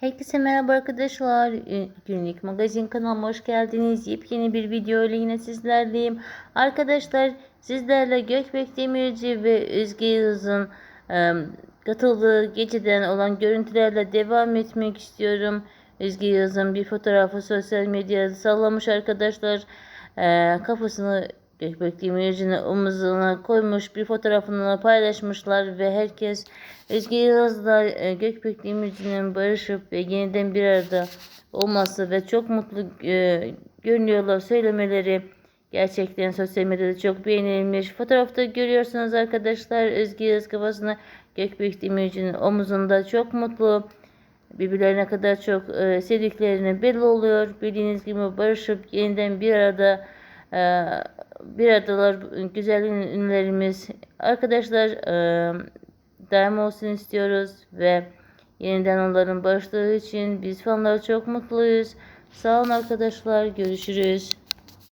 Herkese merhaba arkadaşlar. Ee, Günlük magazin kanalıma hoş geldiniz. Yepyeni bir video ile yine sizlerleyim. Arkadaşlar sizlerle Gökbek Demirci ve Özge Yıldız'ın katıldığı geceden olan görüntülerle devam etmek istiyorum. Özge Yıldız'ın bir fotoğrafı sosyal medyada sallamış arkadaşlar. E, kafasını Gökbek Demirci'nin omuzuna koymuş bir fotoğrafını paylaşmışlar ve herkes Özge Yıldız'la e, Gökbek Demirci'nin barışıp ve yeniden bir arada olması ve çok mutlu e, görünüyorlar söylemeleri gerçekten sosyal medyada çok beğenilmiş. Fotoğrafta görüyorsunuz arkadaşlar Özge Yıldız kafasına Gökbek Demirci'nin omuzunda çok mutlu birbirlerine kadar çok e, sevdiklerini belli oluyor. Bildiğiniz gibi barışıp yeniden bir arada bir aradalar güzel ünlülerimiz. Arkadaşlar e, daim olsun istiyoruz ve yeniden onların barıştığı için biz fanlar çok mutluyuz. Sağ olun arkadaşlar. Görüşürüz.